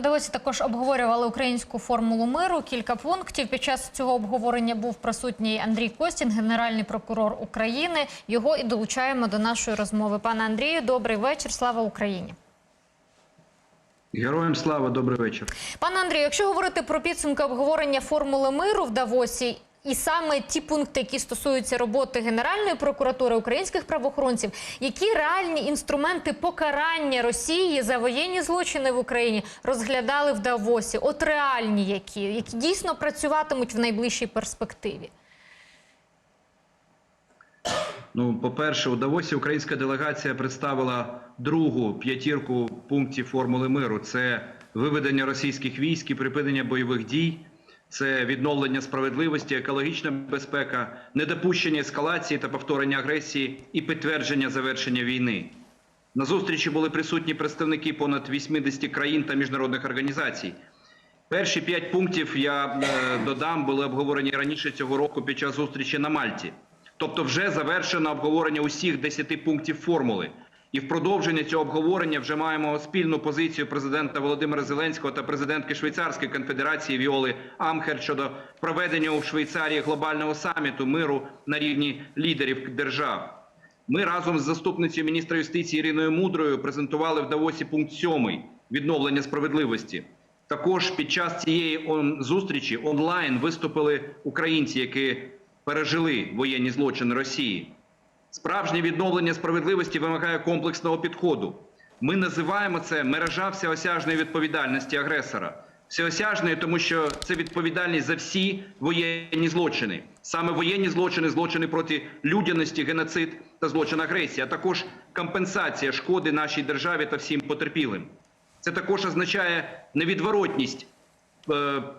Давосі також обговорювали українську формулу миру. Кілька пунктів. Під час цього обговорення був присутній Андрій Костін, генеральний прокурор України. Його і долучаємо до нашої розмови. Пане Андрію, добрий вечір. Слава Україні. Героям слава, добрий вечір. Пане Андрію, якщо говорити про підсумки обговорення формули миру в Давосі. І саме ті пункти, які стосуються роботи Генеральної прокуратури українських правоохоронців, які реальні інструменти покарання Росії за воєнні злочини в Україні розглядали в Давосі? От реальні які, які дійсно працюватимуть в найближчій перспективі? Ну, по-перше, у Давосі українська делегація представила другу п'ятірку пунктів формули миру: це виведення російських військ і припинення бойових дій, це відновлення справедливості, екологічна безпека, недопущення ескалації та повторення агресії і підтвердження завершення війни. На зустрічі були присутні представники понад 80 країн та міжнародних організацій. Перші п'ять пунктів я е, додам були обговорені раніше цього року під час зустрічі на Мальті. Тобто, вже завершено обговорення усіх 10 пунктів формули. І в продовження цього обговорення вже маємо спільну позицію президента Володимира Зеленського та президентки Швейцарської конфедерації Віоли Амхер щодо проведення у Швейцарії глобального саміту миру на рівні лідерів держав. Ми разом з заступницею міністра юстиції Іриною Мудрою презентували в Давосі пункт 7 відновлення справедливості. Також під час цієї зустрічі онлайн виступили українці, які пережили воєнні злочини Росії. Справжнє відновлення справедливості вимагає комплексного підходу. Ми називаємо це мережа всеосяжної відповідальності агресора. Всеосяжної, тому що це відповідальність за всі воєнні злочини. Саме воєнні злочини, злочини проти людяності, геноцид та злочин агресії, а також компенсація шкоди нашій державі та всім потерпілим. Це також означає невідворотність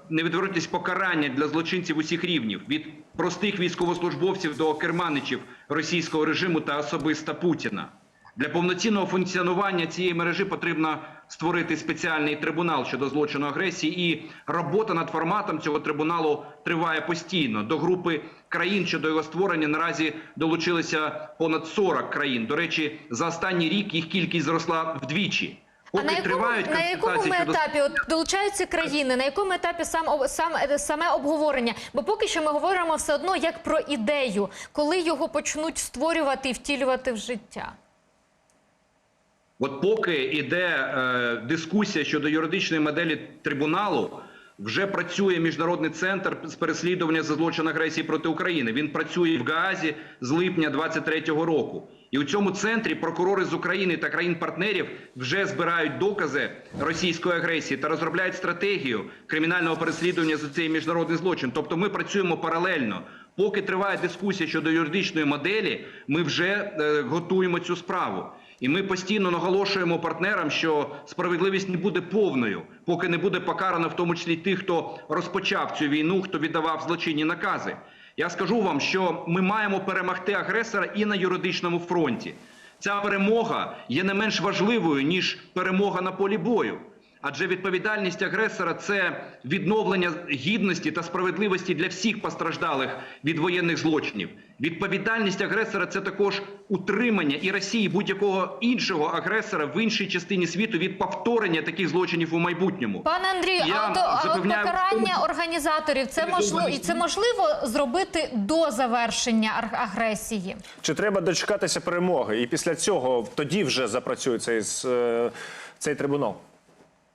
невідворотність покарання для злочинців усіх рівнів від простих військовослужбовців до керманичів російського режиму та особиста Путіна. Для повноцінного функціонування цієї мережі потрібно створити спеціальний трибунал щодо злочину агресії, і робота над форматом цього трибуналу триває постійно. До групи країн щодо його створення наразі долучилися понад 40 країн. До речі, за останній рік їх кількість зросла вдвічі. А на якому, на якому ми етапі от долучаються країни? На якому етапі сам сам е, саме обговорення? Бо поки що ми говоримо все одно як про ідею, коли його почнуть створювати і втілювати в життя. От поки йде е, дискусія щодо юридичної моделі трибуналу, вже працює міжнародний центр з переслідування за злочин агресії проти України. Він працює в Гаазі з липня 23-го року. І у цьому центрі прокурори з України та країн-партнерів вже збирають докази російської агресії та розробляють стратегію кримінального переслідування за цей міжнародний злочин. Тобто ми працюємо паралельно. Поки триває дискусія щодо юридичної моделі, ми вже е, готуємо цю справу. І ми постійно наголошуємо партнерам, що справедливість не буде повною, поки не буде покарано в тому числі тих, хто розпочав цю війну, хто віддавав злочинні накази. Я скажу вам, що ми маємо перемогти агресора і на юридичному фронті. Ця перемога є не менш важливою ніж перемога на полі бою. Адже відповідальність агресора це відновлення гідності та справедливості для всіх постраждалих від воєнних злочинів. Відповідальність агресора це також утримання і Росії будь-якого іншого агресора в іншій частині світу від повторення таких злочинів у майбутньому. Пане Андрію, Я а от, а от покарання організаторів це можливо і це можливо зробити до завершення ар- агресії. Чи треба дочекатися перемоги? І після цього тоді вже запрацює цей, з- е, цей трибунал?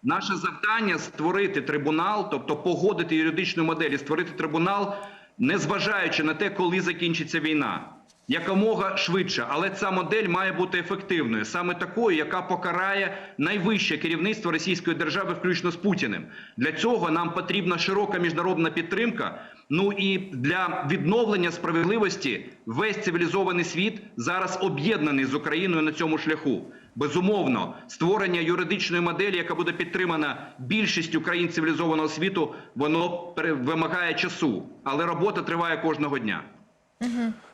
Наше завдання створити трибунал, тобто погодити юридичну модель, і створити трибунал, незважаючи на те, коли закінчиться війна. Якомога швидше, але ця модель має бути ефективною, саме такою, яка покарає найвище керівництво Російської держави, включно з Путіним. Для цього нам потрібна широка міжнародна підтримка. Ну і для відновлення справедливості весь цивілізований світ зараз об'єднаний з Україною на цьому шляху. Безумовно, створення юридичної моделі, яка буде підтримана більшістю країн цивілізованого світу, воно вимагає часу, але робота триває кожного дня.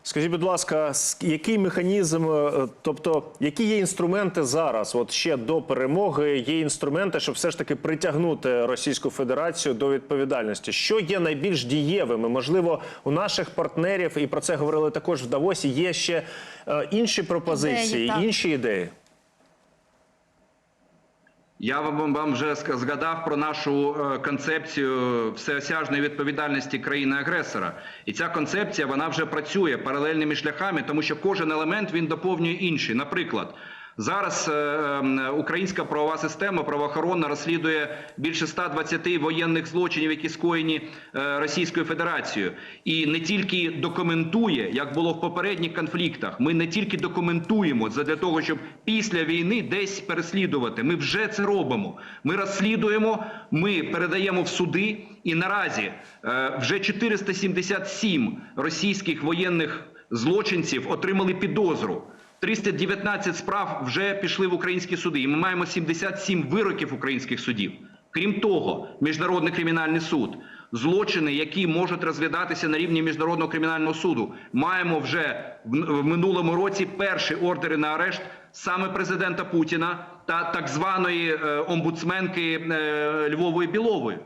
Скажіть, будь ласка, який механізм, е, тобто які є інструменти зараз, от ще до перемоги, є інструменти, щоб все ж таки притягнути Російську Федерацію до відповідальності? Що є найбільш дієвими? Можливо, у наших партнерів, і про це говорили також в Давосі, є ще е, інші пропозиції, Ідеї, інші ідеї. Я вам, вам вже згадав про нашу е, концепцію всеосяжної відповідальності країни-агресора. І ця концепція вона вже працює паралельними шляхами, тому що кожен елемент він доповнює інший. Наприклад, зараз е, е, українська правова система правоохоронна розслідує більше 120 воєнних злочинів, які скоєні е, Російською Федерацією, і не тільки документує, як було в попередніх конфліктах. Ми не тільки документуємо для того, щоб після війни десь переслідувати. Ми вже це робимо. Ми розслідуємо, ми передаємо в суди, і наразі е, вже 477 російських воєнних злочинців отримали підозру. 319 справ вже пішли в українські суди, і ми маємо 77 вироків українських судів. Крім того, міжнародний кримінальний суд, злочини, які можуть розглядатися на рівні міжнародного кримінального суду, маємо вже в минулому році перші ордери на арешт саме президента Путіна та так званої е, омбудсменки е, Львової Білової.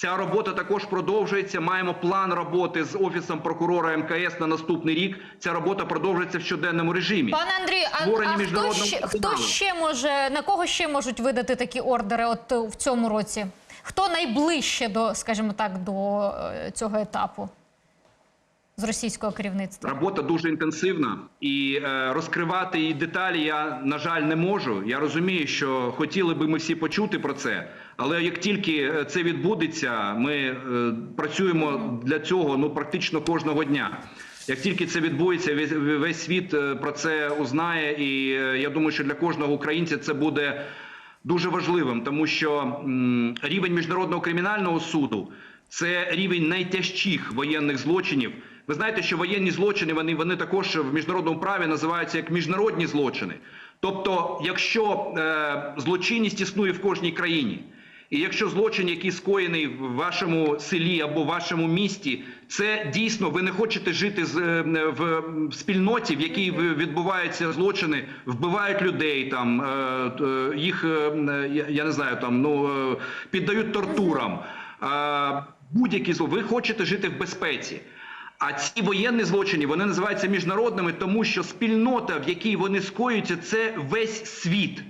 Ця робота також продовжується. Маємо план роботи з офісом прокурора МКС на наступний рік. Ця робота продовжується в щоденному режимі. Пане Андрій, а, а хто, ще, хто ще може на кого ще можуть видати такі ордери? От е, в цьому році? Хто найближче до, скажімо так, до е, цього етапу з російського керівництва? Робота дуже інтенсивна і е, розкривати її деталі я на жаль не можу. Я розумію, що хотіли би ми всі почути про це, але як тільки е, це відбудеться, ми е, працюємо для цього ну практично кожного дня. Як тільки це відбудеться, весь, світ е, про це узнає, і е, я думаю, що для кожного українця це буде дуже важливим, тому що рівень міжнародного кримінального суду це рівень найтяжчих воєнних злочинів. Ви знаєте, що воєнні злочини вони, вони також в міжнародному праві називаються як міжнародні злочини. Тобто, якщо е, злочинність існує в кожній країні, і якщо злочин, який скоєний в вашому селі або в вашому місті, це дійсно ви не хочете жити з, е, в спільноті, в якій відбуваються злочини, вбивають людей, там е, е, їх я, не знаю, там ну піддають тортурам. Будь-які зло, ви хочете жити в безпеці. А ці воєнні злочини вони називаються міжнародними, тому що спільнота, в якій вони скоюються, це весь світ.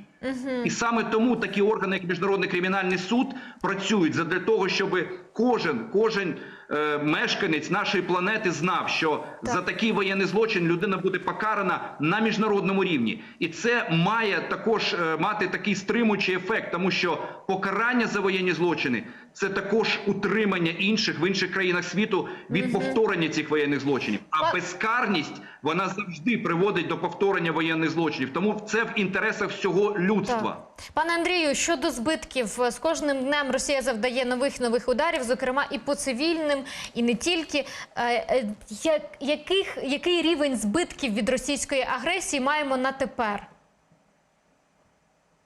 І саме тому такі органи, як Міжнародний кримінальний суд, працюють задля того, щоб кожен, кожен е, мешканець нашої планети знав, що за такий воєнний злочин людина буде покарана на міжнародному рівні, і це має також е, мати такий стримуючий ефект, тому що покарання за воєнні злочини це також утримання інших в інших країнах світу від повторення цих воєнних злочинів. А безкарність вона завжди приводить до повторення воєнних злочинів. Тому це в інтересах всього людства. Так. Пане Андрію, щодо збитків, з кожним днем Росія завдає нових нових ударів, зокрема і по цивільним, і не тільки. Е, е, як, яких, який рівень збитків від російської агресії маємо на тепер?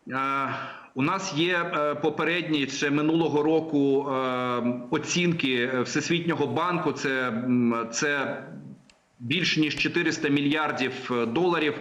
Е, У нас є попередні ще минулого року оцінки Всесвітнього банку. Це, це більш ніж 400 мільярдів е, доларів.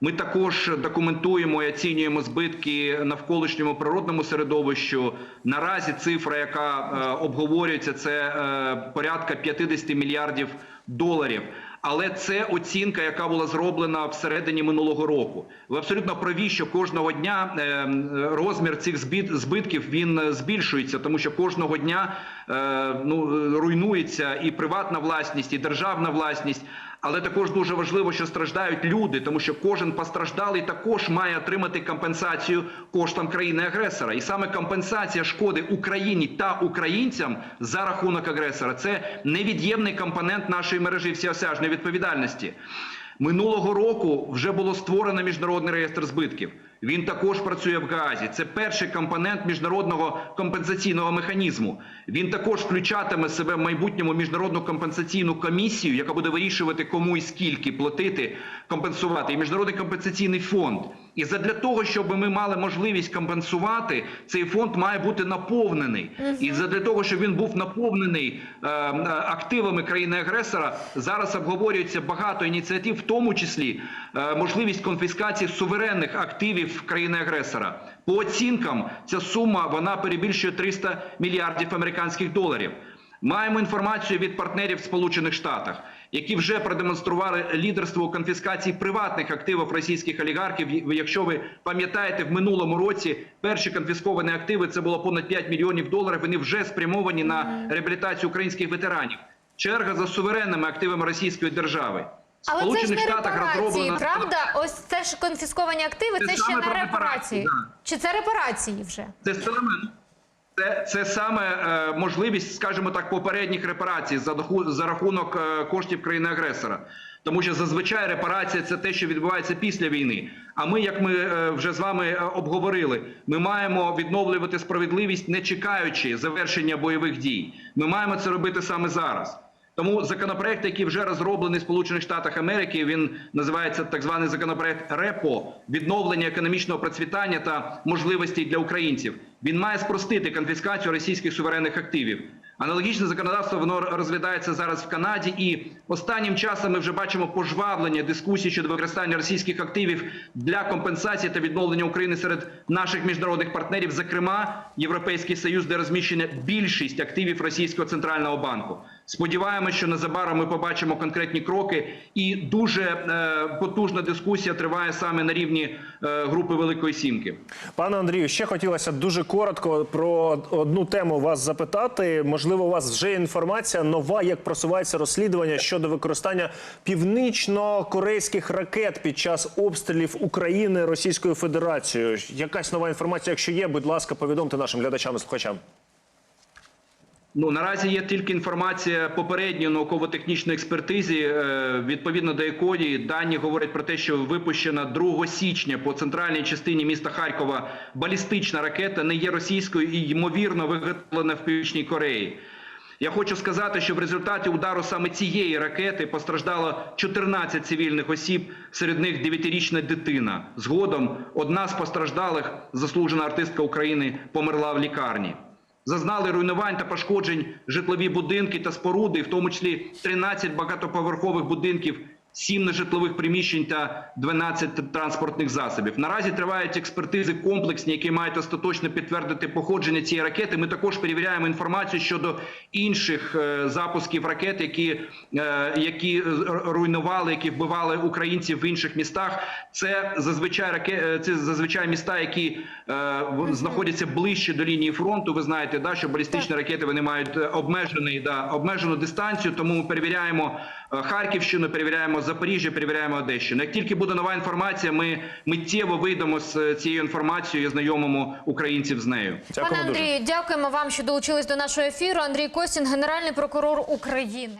Ми також документуємо і оцінюємо збитки навколишньому природному середовищу. Наразі цифра, яка е, обговорюється, це е, порядка 50 мільярдів доларів. Але це оцінка, яка була зроблена всередині минулого року. Ви абсолютно праві, що кожного дня е, розмір цих збит- збитків він е, збільшується, тому що кожного дня е, ну, руйнується і приватна власність, і державна власність. Але також дуже важливо, що страждають люди, тому що кожен постраждалий також має отримати компенсацію коштом країни-агресора. І саме компенсація шкоди Україні та українцям за рахунок агресора це невід'ємний компонент нашої мережі всеосяжної відповідальності. Минулого року вже було створено міжнародний реєстр збитків. Він також працює в Гаазі. Це перший компонент міжнародного компенсаційного механізму. Він також включатиме себе в майбутньому міжнародну компенсаційну комісію, яка буде вирішувати, кому і скільки платити, компенсувати, і міжнародний компенсаційний фонд. І задля того, щоб ми мали можливість компенсувати, цей фонд має бути наповнений. І задля того, щоб він був наповнений е, е, активами країни-агресора, зараз обговорюється багато ініціатив, в тому числі е, можливість конфіскації суверенних активів країни-агресора. По оцінкам, ця сума вона перебільшує 300 мільярдів американських доларів. Маємо інформацію від партнерів в Сполучених Штатах, які вже продемонстрували лідерство у конфіскації приватних активів російських олігархів. Якщо ви пам'ятаєте, в минулому році перші конфісковані активи це було понад 5 мільйонів доларів. Вони вже спрямовані на реабілітацію українських ветеранів. Черга за суверенними активами Російської держави. Але це ж Сполучених не Штатах репарації, правда? Ось це ж конфісковані активи, Це це, ще не репарації. репарації, да. Чи це репарації вже? Це саме це, це саме е, можливість, скажімо так, попередніх репарацій за, доху- за рахунок е, коштів країни-агресора. Тому що зазвичай репарація це те, що відбувається після війни. А ми, як ми е, вже з вами е, обговорили, ми маємо відновлювати справедливість, не чекаючи завершення бойових дій. Ми маємо це робити саме зараз. Тому законопроект, який вже розроблений в Сполучених Штатах Америки, він називається так званий законопроект РЕПО відновлення економічного процвітання та можливостей для українців. Він має спростити конфіскацію російських суверенних активів. Аналогічне законодавство воно розглядається зараз в Канаді, і останнім часом ми вже бачимо пожвавлення дискусій щодо використання російських активів для компенсації та відновлення України серед наших міжнародних партнерів, зокрема Європейський Союз, де розміщена більшість активів Російського центрального банку. Сподіваємося, що незабаром ми побачимо конкретні кроки, і дуже е, потужна дискусія триває саме на рівні е, групи Великої Сімки. Пане Андрію, ще хотілося дуже коротко про одну тему вас запитати. Можливо, у вас вже інформація нова, як просувається розслідування щодо використання північно-корейських ракет під час обстрілів України Російською Федерацією. Якась нова інформація, якщо є, будь ласка, повідомте нашим глядачам і слухачам. Ну наразі є тільки інформація попередньої науково-технічної експертизі, е, відповідно до якої дані говорять про те, що випущена 2 січня по центральній частині міста Харкова балістична ракета не є російською і ймовірно виготовлена в Північній Кореї. Я хочу сказати, що в результаті удару саме цієї ракети постраждало 14 цивільних осіб, серед них 9-річна дитина. Згодом одна з постраждалих, заслужена артистка України, померла в лікарні. Зазнали руйнувань та пошкоджень житлові будинки та споруди, в тому числі 13 багатоповерхових будинків, 7 нежитлових приміщень та 12 транспортних засобів. Наразі тривають експертизи комплексні, які мають остаточно підтвердити походження цієї ракети. Ми також перевіряємо інформацію щодо інших е, запусків ракет, які, е, які руйнували, які вбивали українців в інших містах. Це зазвичай раке... е, це зазвичай міста, які знаходяться ближче до лінії фронту. Ви знаєте, да, що балістичні ракети вони мають обмежений да, обмежену дистанцію. Тому ми перевіряємо Харківщину, перевіряємо Запоріжжя, перевіряємо Одещину. Як тільки буде нова інформація, ми миттєво вийдемо з е, цією інформацією і знайомимо українців з нею. Пане Андрію, дякуємо вам, що долучились до нашого ефіру. Андрій Костін, генеральний прокурор України.